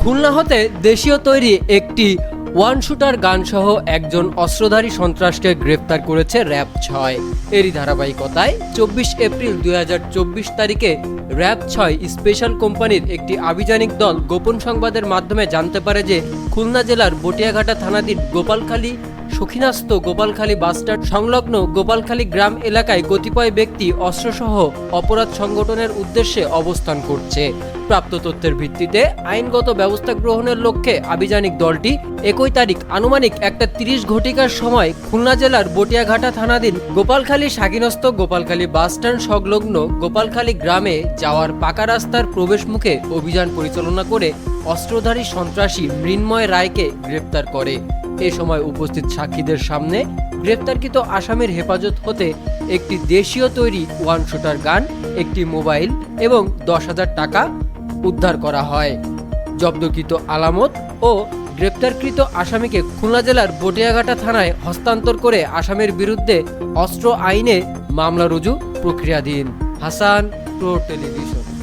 খুলনা হতে দেশীয় তৈরি একটি ওয়ান শুটার গানসহ একজন অস্ত্রধারী সন্ত্রাসকে গ্রেফতার করেছে র্যাব ছয়। এরই ধারাবাহিকতায় চব্বিশ এপ্রিল দুই হাজার চব্বিশ তারিখে র্যাব ছয় স্পেশাল কোম্পানির একটি আভিযানিক দল গোপন সংবাদের মাধ্যমে জানতে পারে যে খুলনা জেলার বটিয়াঘাটা থানাধীন গোপালখালী সখিনাস্ত গোপালখালী বাসস্ট্যান্ড সংলগ্ন গোপালখালী গ্রাম এলাকায় কতিপয় ব্যক্তি অস্ত্রসহ অপরাধ সংগঠনের উদ্দেশ্যে অবস্থান করছে। প্রাপ্ত তথ্যের ভিত্তিতে আইনগত ব্যবস্থা গ্রহণের লক্ষ্যে আভিযানিক দলটি একই তারিখ আনুমানিক একটা তিরিশ ঘটিকার সময় খুলনা জেলার বটিয়াঘাটা থানাধীন গোপালখালী সাকিনস্ত গোপালখালী বাসস্ট্যান্ড সংলগ্ন গোপালখালী গ্রামে যাওয়ার পাকা রাস্তার প্রবেশ মুখে অভিযান পরিচালনা করে অস্ত্রধারী সন্ত্রাসী মৃন্ময় রায়কে গ্রেপ্তার করে। এ সময় উপস্থিত সাক্ষীদের সামনে গ্রেপ্তারকৃত আসামির হেফাজত হতে একটি দেশীয় তৈরি ওয়ান শুটার গান, একটি মোবাইল এবং দশ হাজার টাকা উদ্ধার করা হয়। জব্দকৃত আলামত ও গ্রেপ্তারকৃত আসামিকে খুলনা জেলার বটিয়াঘাটা থানায় হস্তান্তর করে আসামের বিরুদ্ধে অস্ত্র আইনে মামলা রুজু প্রক্রিয়াধীন। Hasan pro television